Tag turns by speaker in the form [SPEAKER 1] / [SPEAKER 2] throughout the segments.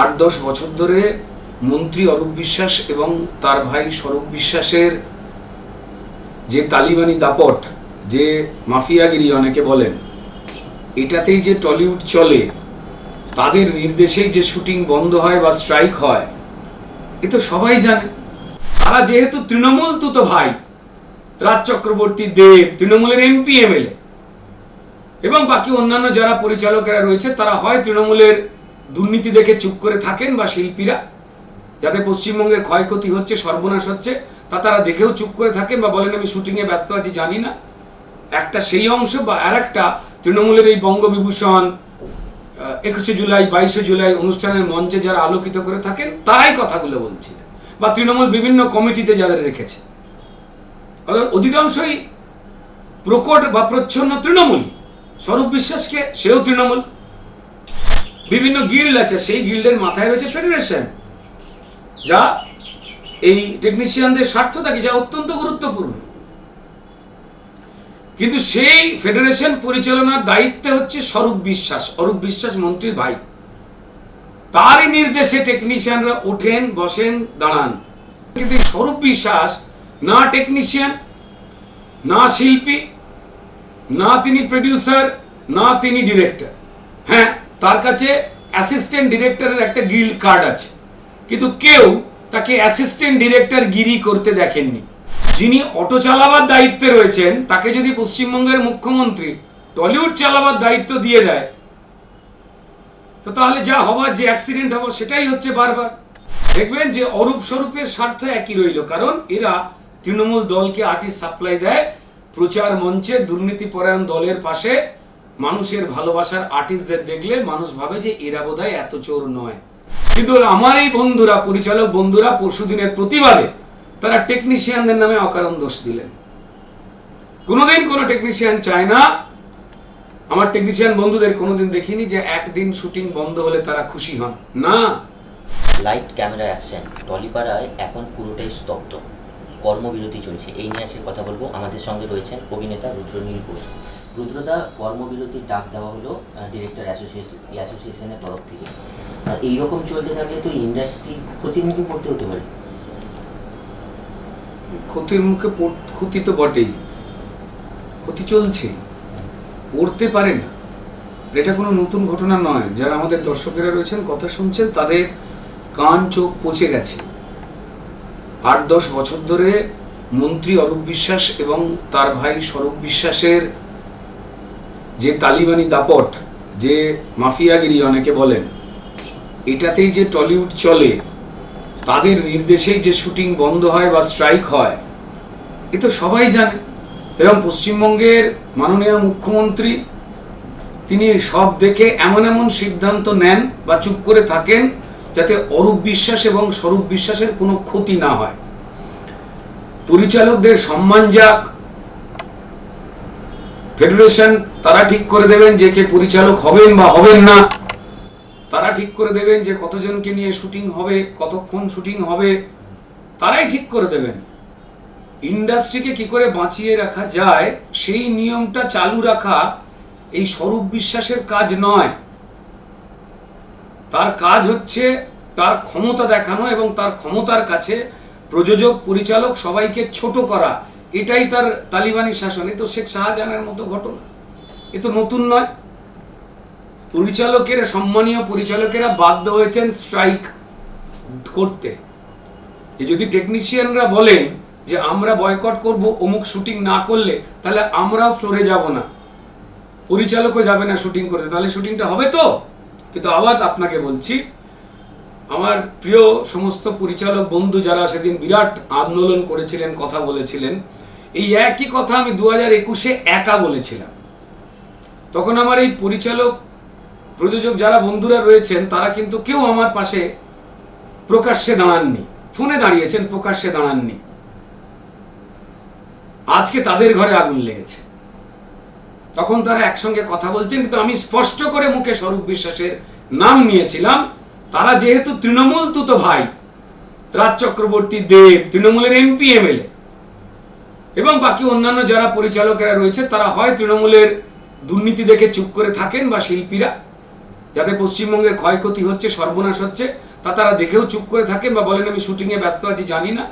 [SPEAKER 1] আট দশ বছর ধরে মন্ত্রী অরূপ বিশ্বাস এবং তার ভাই স্বরূপ বিশ্বাসের যে তালিবানি দাপট, যে মাফিয়াগিরি অনেকে বলেন, এটাতেই যে টলিউড চলে, তাদের নির্দেশেই যে শুটিং বন্ধ হয় বা স্ট্রাইক হয়, এ তো সবাই জানে। তারা যেহেতু তৃণমূল তুতো ভাই, রাজ চক্রবর্তী, দেব, তৃণমূলের এমপি, এমএলএ, এবং বাকি অন্যান্য যারা পরিচালকেরা রয়েছে, তারা হয় তৃণমূলের দুর্নীতি দেখে চুপ করে থাকেন বা শিল্পীরা, যাতে পশ্চিমবঙ্গের ক্ষয়ক্ষতি হচ্ছে, সর্বনাশ হচ্ছে, তা তারা দেখেও চুপ করে থাকেন বা বলেন আমি শুটিংয়ে ব্যস্ত আছি, জানি না। একটা সেই অংশ বা আর একটা তৃণমূলের এই বঙ্গবিভূষণ একুশে জুলাই, বাইশে জুলাই অনুষ্ঠানের মঞ্চে যারা আলোকিত করে থাকেন, তারাই কথাগুলো বলছিলেন। বা তৃণমূল বিভিন্ন কমিটিতে যাদের রেখেছে। অধিকাংশই প্রকট বা প্রচ্ছন্ন তৃণমূলই। স্বরূপ বিশ্বাসকে সেও তৃণমূল। বিভিন্ন গিল্ড আছে, সেই গিল্ডের মাথায় রয়েছে ফেডারেশন যা এই টেকনিশিয়ানদের স্বার্থ থাকে যা অত্যন্ত গুরুত্বপূর্ণ। কিন্তু সেই ফেডারেশন পরিচালনার দায়িত্বে হচ্ছে স্বরূপ বিশ্বাস, অরূপ বিশ্বাস মন্ত্রীর ভাই। তারই নির্দেশে টেকনিশিয়ানরা ওঠেন, বসেন, দাঁড়ান। কিন্তু স্বরূপ বিশ্বাস, না টেকনিশিয়ান না শিল্পী, না তিনি প্রডিউসার না তিনি ডিরেক্টর হ্যাঁ তার কাছে অ্যাসিস্ট্যান্ট ডিরেক্টরের একটা গিল্ড কার্ড আছে। কিন্তু কেউ তাকে অ্যাসিস্ট্যান্ট ডিরেক্টর গিরি করতে দেখেননি। যিনি অটো চালাবার দায়িত্বে রয়েছেন, তাকে যদি পশ্চিমবঙ্গের মুখ্যমন্ত্রী টলিউড চালাবার দায়িত্ব দিয়ে দেয়, তো তাহলে যা হবার, যে অ্যাক্সিডেন্ট হবার, সেটাই হচ্ছে বারবার। দেখবেন যে অরূপ স্বরূপের স্বার্থ একই রইল, কারণ এরা তৃণমূল দলকে আর্টিস্ট সাপ্লাই দেয়, প্রচার মঞ্চে দুর্নীতিপরায়ণ দলের পাশে মানুষের ভালোবাসার আর্টিস্টদের দেখলে মানুষ ভাবে যে এরা বোধহয় এত চোর নয়। কিন্তু আমার এই বন্ধুরা পরিচালক বন্ধুরা পরশুদিনের প্রতিবাদে তারা টেকনিশিয়ানদের নামে অকারণ দোষ দিলেন। কোনোদিন কোনো টেকনিশিয়ান চায় না। আমার টেকনিশিয়ান বন্ধুদের কোনোদিন দেখিনি যে একদিন শুটিং বন্ধ হলে তারা খুশি হন। না।
[SPEAKER 2] লাইট ক্যামেরা অ্যাকশন টলিপাড়ায় এখন পুরোটাই স্তব্ধ। কর্মবিরতি চলছে। এই নিয়ে আজকে কথা বলব। আমাদের সঙ্গে রয়েছেন অভিনেতা রুদ্রনীল ঘোষ। রুদ্রদা কর্মবিরতির ডাক দেওয়া হলো ডিরেক্টর অ্যাসোসিয়েশন অ্যাসোসিয়েশনের তরফ থেকে। এইরকম চলতে থাকলে তো ইন্ডাস্ট্রি ক্ষতির মুখে পড়তে হতে পারে।
[SPEAKER 1] ক্ষতির মুখে ক্ষতি তো বটেই। ক্ষতি চলছে, পড়তে পারে না। এটা কোনো নতুন ঘটনা নয়। যারা আমাদের দর্শকেরা রয়েছেন, কথা শুনছেন, তাদের কান, চোখ পচে গেছে। আট, দশ বছর ধরে মন্ত্রী অরূপ বিশ্বাস এবং তার ভাই স্বরূপ বিশ্বাসের যে তালিবানি দাপট, যে মাফিয়াগিরি অনেকে বলেন, এটাতেই যে টলিউড চলে, তাদের নির্দেশেই যে শুটিং বন্ধ হয় বা স্ট্রাইক হয়, এ তো সবাই জানে। এবং পশ্চিমবঙ্গের মাননীয় মুখ্যমন্ত্রী, তিনি সব দেখে এমন এমন সিদ্ধান্ত নেন বা চুপ করে থাকেন যাতে অরূপ বিশ্বাস এবং স্বরূপ বিশ্বাসের কোনো ক্ষতি না হয়। পরিচালকদের সম্মান যাক, ফেডারেশন তারা ঠিক করে দেবেন যে কে পরিচালক হবেন বা হবেন না। তারা ঠিক করে দেবেন যে কতজনকে নিয়ে শুটিং হবে, কতক্ষণ শুটিং হবে, তারাই ঠিক করে দেবেন। ইন্ডাস্ট্রিকে কি করে বাঁচিয়ে রাখা যায়, সেই নিয়মটা চালু রাখা এই স্বরূপ বিশ্বাসের কাজ নয়। তার কাজ হচ্ছে তার ক্ষমতা দেখানো এবং তার ক্ষমতার কাছে প্রযোজক, পরিচালক সবাইকে ছোট করা। এটাই তার তালিবানি শাসন। তো শেখ শাহজাহানের মতো ঘটনা। এ তো নতুন নয়। পরিচালকেরা, সম্মানীয় পরিচালকেরা বাধ্য হয়েছেন স্ট্রাইক করতে। এ যদি টেকনিশিয়ানরা বলেন যে আমরা বয়কট করব, অমুক শুটিং না করলে, তাহলে আমরাও ফ্লোরে যাব না। পরিচালকও যাবে না শুটিং করতে। তাহলে শুটিংটা হবে তো? কিন্তু আবার আপনাকে বলছি, আমার প্রিয় সমস্ত পরিচালক বন্ধু যারা সেদিন বিরাট আন্দোলন করেছিলেন, কথা বলেছিলেন, এই একই কথা আমি দু হাজার একুশে একা বলেছিলাম। তখন আমার এই পরিচালক, প্রযোজক যারা বন্ধুরা রয়েছেন, তারা কিন্তু কেউ আমার পাশে প্রকাশ্যে দাঁড়াননি। ফোনে দাঁড়িয়েছেন, প্রকাশ্যে দাঁড়াননি। আজকে তাদের ঘরে আগুন লেগেছে। তখন তারা একসঙ্গে কথা বলছেন, কিন্তু আমি স্পষ্ট করে মুখে স্বরূপ বিশ্বাসের নাম নিয়েছিলাম, তারা যেহেতু তৃণমূল তুতো ভাই, রাজ চক্রবর্তী দেব, তৃণমূলের এমপি, এমএলএ, এবং বাকি অন্যান্য যারা পরিচালকেরা রয়েছে, তারা হয় তৃণমূলের দুর্নীতি দেখে চুপ করে থাকেন বা শিল্পীরা, যাতে পশ্চিমবঙ্গের ক্ষয়ক্ষতি হচ্ছে, সর্বনাশ হচ্ছে, তা তারা দেখেও চুপ করে থাকেন বা বলেন আমি শুটিংয়ে ব্যস্ত আছি, জানি না।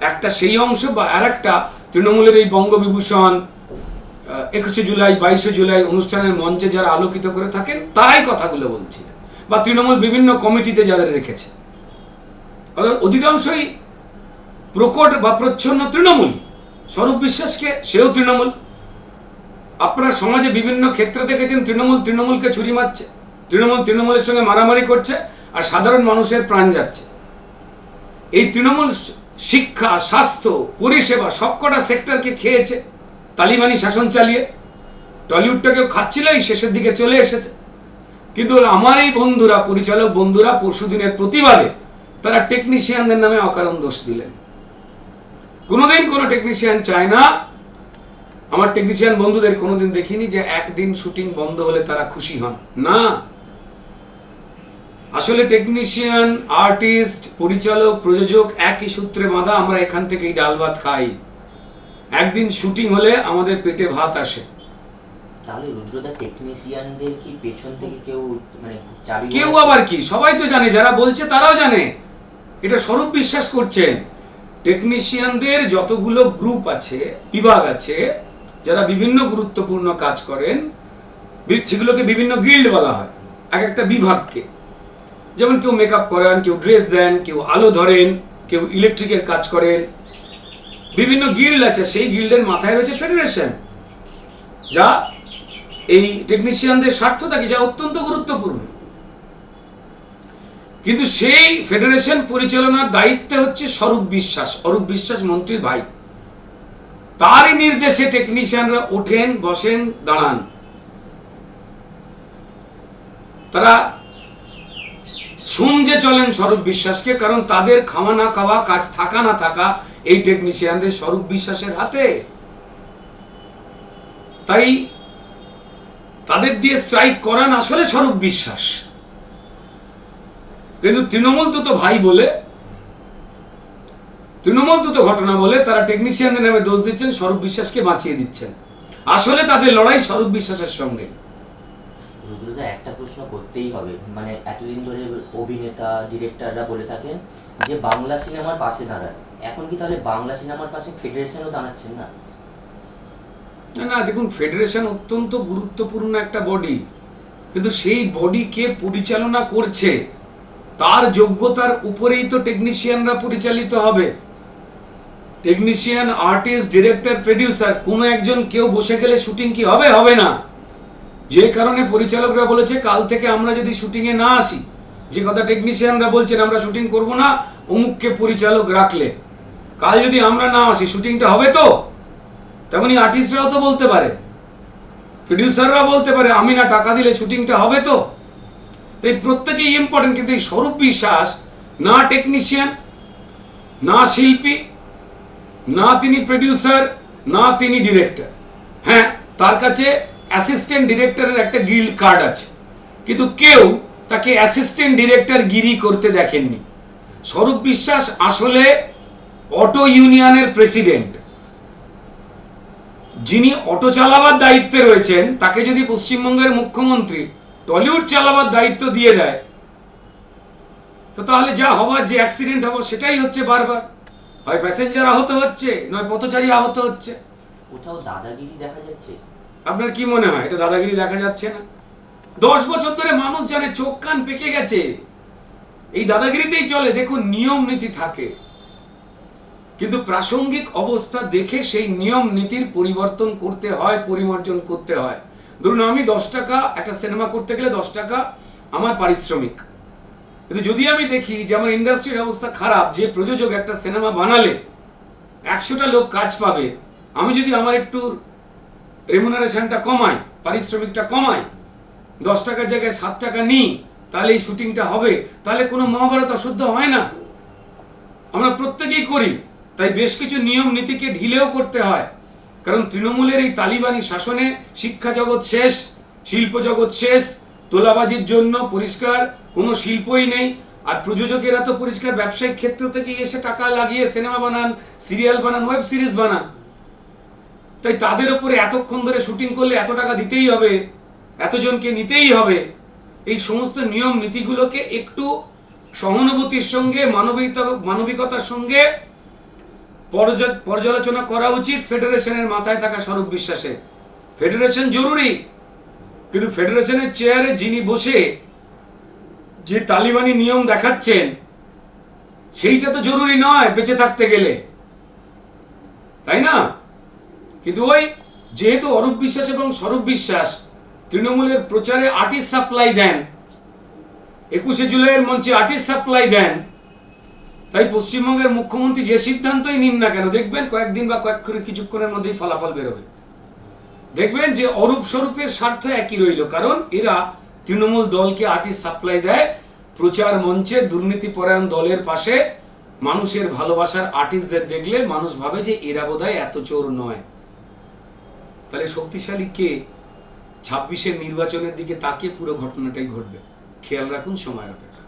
[SPEAKER 1] একটা সেই অংশ বা আর একটা তৃণমূলের এই বঙ্গবিভূষণ একুশে জুলাই, বাইশে জুলাই অনুষ্ঠানের মঞ্চে যারা আলোকিত করে থাকেন, তারাই কথাগুলো বলছিলেন। বা তৃণমূল বিভিন্ন কমিটিতে যাদের রেখেছে। অধিকাংশই প্রকট বা প্রচ্ছন্ন তৃণমূলই। স্বরূপ বিশ্বাসকে সেও তৃণমূল। আপনারা সমাজে বিভিন্ন ক্ষেত্রে দেখেছেন, তৃণমূল তৃণমূলকে ছুরি মারছে, তৃণমূল তৃণমূলের সঙ্গে মারামারি করছে আর সাধারণ মানুষের প্রাণ যাচ্ছে। এই তৃণমূল শিক্ষা, স্বাস্থ্য, পরিষেবা সবকটা সেক্টরকে খেয়েছে, তালিবানি শাসন চালিয়ে। টলিউডটাকেও খাচ্ছিলই, শেষের দিকে চলে এসেছে। কিন্তু আমার এই বন্ধুরা, পরিচালক বন্ধুরা পরশুদিনের প্রতিবাদে তারা টেকনিশিয়ানদের নামে অকারণ দোষ দিলেন। কোনোদিন কোনো টেকনিশিয়ান চায় না আমার টেকনিশিয়ান বন্ধুদের কোনোদিন দেখিনি যে একদিন শুটিং বন্ধ হলে তারা খুশি হন। না। আসলে টেকনিশিয়ান আর্টিস্ট পরিচালক প্রযোজক একই সূত্রে বাঁধা আমরা এখান থেকেই ডাল ভাত খাই। একদিন শুটিং হলে আমাদের পেটে ভাত আসে।
[SPEAKER 2] তাহলে রুদ্রদা টেকনিশিয়ানদের কি পেছন থেকে কেউ মানে চাবি
[SPEAKER 1] কেউ আবার কি? সবাই তো জানে যারা বলছে তারাও জানে। এটা স্বরূপ বিশ্বাস করছেন। টেকনিশিয়ানদের যতগুলো গ্রুপ আছে বিভাগ আছে যারা বিভিন্ন গুরুত্বপূর্ণ কাজ করেন সেগুলোকে বিভিন্ন গিল্ড বলা হয়, এক একটা বিভাগকে। যেমন কেউ মেকআপ করান, কেউ ড্রেস দেন, কেউ আলো ধরেন, কেউ ইলেকট্রিকের কাজ করেন। বিভিন্ন গিল্ড আছে, সেই গিল্ডের মাথায় রয়েছে ফেডারেশন যা এই টেকনিশিয়ানদের স্বার্থ থাকে যা অত্যন্ত গুরুত্বপূর্ণ। কিন্তু সেই ফেডারেশন পরিচালনার দায়িত্বে হচ্ছে স্বরূপ বিশ্বাস, অরূপ বিশ্বাস মন্ত্রীর ভাই। তারই নির্দেশে টেকনিশিয়ানরা ওঠেন, বসেন, দাঁড়ান। তারা শুনজে চলেন স্বরূপ বিশ্বাসকে, কারণ তাদের খাওয়া না খাওয়া, কাজ থাকা না থাকা এই টেকনিশিয়ানদের স্বরূপ বিশ্বাসের হাতে। তাই তাদের দিয়ে স্ট্রাইক করান আসলে স্বরূপ বিশ্বাস। কিন্তু তৃণমূল তো তো ভাই বলে তৃণমূল তো ঘটনা বলে তারা টেকনিশিয়ানদের নামে দোষ দিচ্ছেন স্বরূপ বিশ্বাসকে বাঁচিয়ে দিচ্ছেন। আসলে তাদের লড়াই স্বরূপ বিশ্বাসের সঙ্গে।
[SPEAKER 2] রুদ্রদা একটা প্রশ্ন করতেই হবে। মানে এতদিন ধরে অভিনেতা ডিরেক্টররা বলে থাকেন যে বাংলা সিনেমার পাশে দাঁড়ান। এখন কি তাহলে বাংলা সিনেমার পাশে ফেডারেশনও দাঁড়াচ্ছেন না?
[SPEAKER 1] না না দেখুন ফেডারেশন অত্যন্ত গুরুত্বপূর্ণ একটা বডি কিন্তু সেই বডিকে পরিচালনা করছে তার যোগ্যতার উপরেই তো টেকনিশিয়ানরা পরিচালিত হবে। টেকনিশিয়ান আর্টিস্ট ডিরেক্টর প্রডিউসার কোনো একজন কেউ বসে গেলে শুটিং কি হবে? হবে না। যে কারণে পরিচালকরা বলেছে, কাল থেকে আমরা যদি শুটিংয়ে না আসি, যে কথা টেকনিশিয়ানরা বলছেন, আমরা শুটিং করব না, অমুককে পরিচালক রাখলে। কাল যদি আমরা না আসি শুটিংটা হবে তো? তেমনি আর্টিস্টরাও তো বলতে পারে। প্রডিউসাররাও বলতে পারে, আমি না টাকা দিলে শুটিংটা হবে তো? তো এই প্রত্যেকেই ইম্পর্টেন্ট কিন্তু এই স্বরূপ বিশ্বাস, না টেকনিশিয়ান না শিল্পী না তিনি প্রডিউসার না তিনি ডিরেক্টর হ্যাঁ তার কাছে অ্যাসিস্ট্যান্ট ডিরেক্টরের একটা গিল্ড কার্ড আছে। কিন্তু কেউ তাকে অ্যাসিস্ট্যান্ট ডিরেক্টর গিরি করতে দেখেননি। স্বরূপ বিশ্বাস আসলে অটো ইউনিয়নের প্রেসিডেন্ট যিনি অটো চালাবার দায়িত্বে রয়েছেন, তাকে যদি পশ্চিমবঙ্গের মুখ্যমন্ত্রী টলিউড চালাবার দায়িত্ব দিয়ে দেয়, তো তাহলে যা হবার, যে অ্যাক্সিডেন্ট হব সেটাই হচ্ছে বারবার। হয় প্যাসেঞ্জার আহত হচ্ছে নয় পথচারী আহত হচ্ছে।
[SPEAKER 2] কোথাও দাদাগিরি দেখা যাচ্ছে?
[SPEAKER 1] আপনার কি মনে হয়? এটা দাদাগিরি দেখা যাচ্ছে না? দশ বছর ধরে মানুষ জানে চোখ কান পেকে গেছে। এই দাদাগিরিতেই চলে দেখুন নিয়ম নীতি থাকে। কিন্তু প্রাসঙ্গিক অবস্থা দেখে সেই নিয়ম নীতির পরিবর্তন করতে হয় পরিমার্জন করতে হয়। ধরুন আমি দশ টাকা একটা সিনেমা করতে গেলে দশ টাকা আমার পারিশ্রমিক। কিন্তু যদি আমি দেখি যে আমার ইন্ডাস্ট্রির অবস্থা খারাপ, যে প্রযোজক একটা সিনেমা বানালে, একশোটা লোক কাজ পাবে, আমি যদি আমার একটু রেমুনারেশনটা কমাই, পারিশ্রমিকটা কমাই, দশ টাকার জায়গায় সাত টাকা নিই, তাহলে এই শুটিংটা হবে, তাহলে কোনো মহাভারত অশুদ্ধ হয় না। আমরা প্রত্যেকেই করি, তাই বেশ কিছু নিয়ম নীতিকে ঢিলেও করতে হয়। কারণ তৃণমূলের এই তালিবানি শাসনে শিক্ষা জগৎ শেষ, শিল্প জগৎ শেষ তোলাবাজির জন্য পরিষ্কার, কোনো শিল্পই নেই। আর প্রযোজকেরা তো পরিষ্কার ব্যবসায়িক ক্ষেত্র থেকে এসে টাকা লাগিয়ে সিনেমা বানান, সিরিয়াল বানান ওয়েব সিরিজ বানান। তাই তাদের ওপরে এতক্ষণ ধরে শুটিং করলে এত টাকা দিতেই হবে, এতজনকে নিতেই হবে। এই সমস্ত নিয়ম নীতিগুলোকে একটু সহানুভূতির সঙ্গে, মানবিকতা, মানবিকতার সঙ্গে পর্যা- পর্যালোচনা করা উচিত ফেডারেশনের মাথায় থাকা স্বরূপ বিশ্বাসে। ফেডারেশন জরুরি। কিন্তু ফেডারেশনের চেয়ারে যিনি বসে যে তালিবানি নিয়ম দেখাচ্ছেন, সেইটা তো জরুরি নয় বেঁচে থাকতে গেলে। তাই না? কিন্তু ওই যেহেতু অরূপ বিশ্বাস এবং স্বরূপ বিশ্বাস তৃণমূলের প্রচারে আর্টিস্ট সাপ্লাই দেন, একুশে জুলাইয়ের মঞ্চে আর্টিস্ট সাপ্লাই দেন, তাই পশ্চিমবঙ্গের মুখ্যমন্ত্রী যে সিদ্ধান্তই নিন না কেন, দেখবেন কয়েকদিন বা কয়েক কিছুক্ষণের মধ্যেই ফলাফল বেরোবে। দেখবেন যে অরূপ স্বরূপের স্বার্থ একই রইল, কারণ এরা তৃণমূল দলকে আর্টিস্ট সাপ্লাই দেয়, প্রচার মঞ্চে দুর্নীতিপরায়ণ দলের পাশে মানুষের ভালোবাসার আর্টিস্টদের দেখলে মানুষ ভাবে যে এরা বোধহয় এত চোর নয়। তাহলে শক্তিশালী কে? ছাব্বিশের নির্বাচনের দিকে তাকিয়ে পুরো ঘটনাটাই ঘটবে। খেয়াল রাখুন সময়ের অপেক্ষা।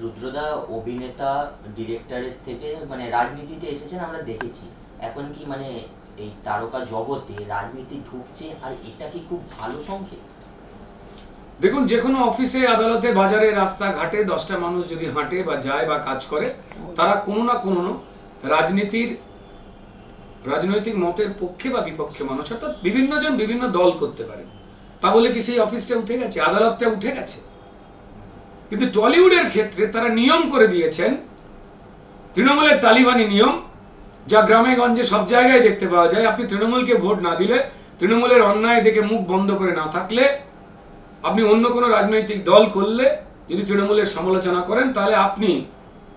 [SPEAKER 2] রুদ্রদা অভিনেতা ডিরেক্টরের থেকে মানে রাজনীতিতে এসেছেন, আমরা দেখেছি। এখন কি মানে এই তারকা জগতে রাজনীতি ঢুকছে আর এটা কি খুব ভালো সংকেত?
[SPEAKER 1] দেখুন, যে কোনো অফিসে, আদালতে, বাজারে, রাস্তাঘাটে দশটা মানুষ যদি হাঁটে বা যায় বা কাজ করে, তারা কোনো না কোনো রাজনীতির, রাজনৈতিক মতের পক্ষে বা বিপক্ষে মানুষ, অর্থাৎ বিভিন্ন জন বিভিন্ন দল করতে পারে। তা বলে কি সেই অফিসটা উঠে গেছে? আদালতটা উঠে গেছে? কিন্তু টলিউডের ক্ষেত্রে তারা নিয়ম করে দিয়েছেন, তৃণমূলের তালিবানি নিয়ম যা গ্রামে গঞ্জে সব জায়গায় দেখতে পাওয়া যায়। আপনি তৃণমূলকে ভোট না দিলে, তৃণমূলের অন্যায় দেখে মুখ বন্ধ করে না থাকলে, আপনি অন্য কোনো রাজনৈতিক দল করলে, যদি তৃণমূলের সমালোচনা করেন, তাহলে আপনি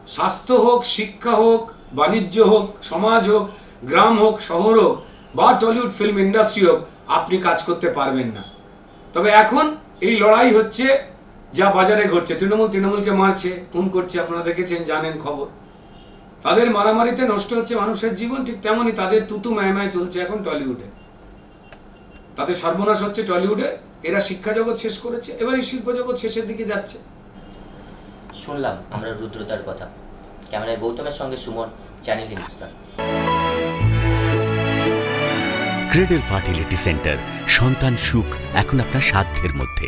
[SPEAKER 1] স্বাস্থ্য হোক, শিক্ষা হোক, বাণিজ্য হোক, সমাজ হোক, গ্রাম হোক, শহর হোক, বা টলিউড ফিল্ম ইন্ডাস্ট্রি হোক, আপনি কাজ করতে পারবেন না। তবে এখন এই লড়াই হচ্ছে, যা বাজারে ঘটছে। তৃণমূল, তৃণমূলকে মারছে, খুন করছে, আপনারা দেখেছেন, জানেন খবর। তাদের মারামারিতে নষ্ট হচ্ছে মানুষের জীবন ঠিক তেমনই তাদের তুতু মায়ামায় চলছে এখন টলিউডে। তাদের সর্বনাশ হচ্ছে টলিউডে। এরা শিক্ষা জগৎ শেষ করেছে এবার এই শিল্প জগৎ শেষের দিকে যাচ্ছে।
[SPEAKER 2] শুনলাম আমরা রুদ্রতার কথা। ক্যামেরায় গৌতমের সঙ্গে Suman channel Hindustan
[SPEAKER 3] cradle fertility centre সন্তান সুখ এখন আপনার সাধ্যের মধ্যে।